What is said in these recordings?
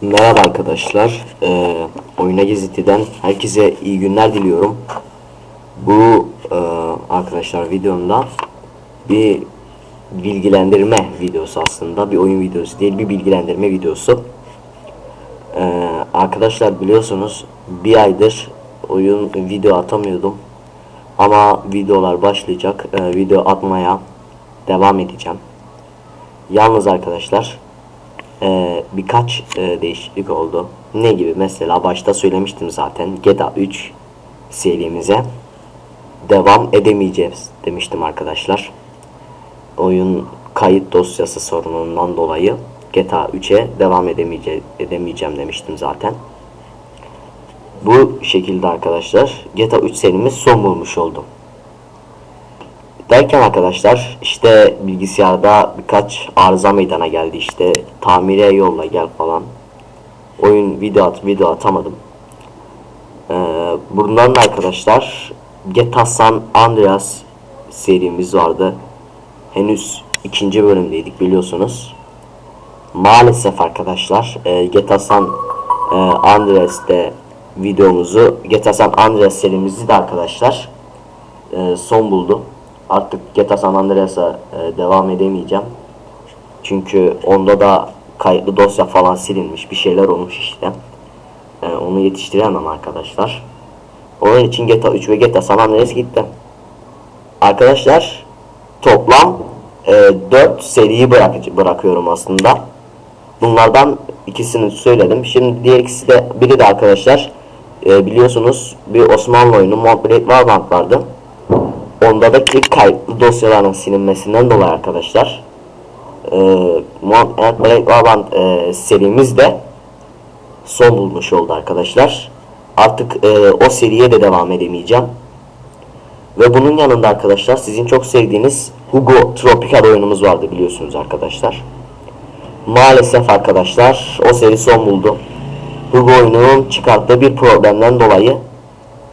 Merhaba arkadaşlar. Ee, Oyuna Geziti'den herkese iyi günler diliyorum. Bu e, arkadaşlar videomda bir bilgilendirme videosu aslında. Bir oyun videosu değil, bir bilgilendirme videosu. Ee, arkadaşlar biliyorsunuz bir aydır oyun video atamıyordum. Ama videolar başlayacak. Ee, video atmaya devam edeceğim. Yalnız arkadaşlar ee, birkaç e, değişiklik oldu. Ne gibi? Mesela başta söylemiştim zaten GTA 3 serimize devam edemeyeceğiz demiştim arkadaşlar. Oyun kayıt dosyası sorunundan dolayı GTA 3'e devam edemeyece edemeyeceğim demiştim zaten. Bu şekilde arkadaşlar GTA 3 serimiz son bulmuş oldu. Derken arkadaşlar işte bilgisayarda birkaç arıza meydana geldi işte tamire yolla gel falan. Oyun video at video atamadım. Ee, bundan da arkadaşlar GTA San Andreas serimiz vardı. Henüz ikinci bölümdeydik biliyorsunuz. Maalesef arkadaşlar e, GTA San e, Andreas'te videomuzu GTA San Andreas serimizi de arkadaşlar e, son buldu. Artık GTA San Andreas'a e, devam edemeyeceğim. Çünkü onda da kayıtlı dosya falan silinmiş. Bir şeyler olmuş işte. E, onu yetiştiremem arkadaşlar. Onun için GTA 3 ve GTA San Andreas gitti. Arkadaşlar toplam e, 4 seriyi bırak bırakıyorum aslında. Bunlardan ikisini söyledim. Şimdi diğer ikisi de biri de arkadaşlar e, biliyorsunuz bir Osmanlı oyunu Montpellier Warband vardı. Onda da ilk kayıtlı dosyaların silinmesinden dolayı arkadaşlar e, Montpellier Warband e, serimiz de son bulmuş oldu arkadaşlar. Artık e, o seriye de devam edemeyeceğim. Ve bunun yanında arkadaşlar sizin çok sevdiğiniz Hugo Tropical oyunumuz vardı biliyorsunuz arkadaşlar. Maalesef arkadaşlar o seri son buldu. Hugo oyununun çıkarttığı bir problemden dolayı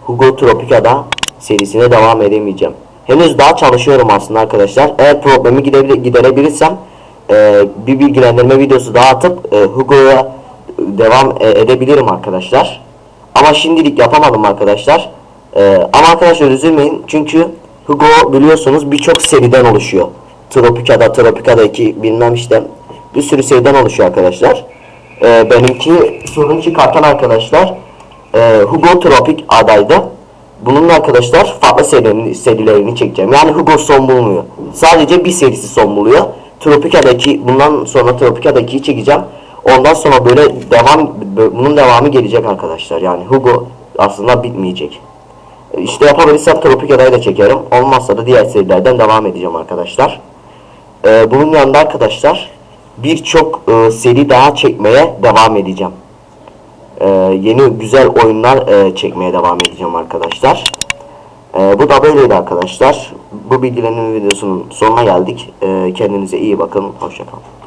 Hugo Tropica'da serisine devam edemeyeceğim. Henüz daha çalışıyorum aslında arkadaşlar. Eğer problemi giderebilirsem e, bir bilgilendirme videosu daha atıp e, Hugo'ya devam e, edebilirim arkadaşlar. Ama şimdilik yapamadım arkadaşlar. E, ama arkadaşlar üzülmeyin çünkü Hugo biliyorsunuz birçok seriden oluşuyor. Tropica'da, Tropica'da 2 bilmem işte bir sürü seriden oluşuyor arkadaşlar. E, benimki sorun çıkartan arkadaşlar e, Hugo Tropic adaydı. Bunun arkadaşlar farklı serilerini, serilerini çekeceğim. Yani Hugo son bulmuyor. Sadece bir serisi son buluyor. Tropica'daki bundan sonra Tropica'dakiyi çekeceğim. Ondan sonra böyle devam bunun devamı gelecek arkadaşlar. Yani Hugo aslında bitmeyecek. İşte yapabilirsem Tropica'dayı da çekerim. Olmazsa da diğer serilerden devam edeceğim arkadaşlar. Ee, bunun yanında arkadaşlar birçok e, seri daha çekmeye devam edeceğim. Ee, yeni güzel oyunlar e, çekmeye devam edeceğim arkadaşlar. Ee, bu da böyleydi arkadaşlar. Bu bilgilendirme videosunun sonuna geldik. Ee, kendinize iyi bakın. Hoşçakalın.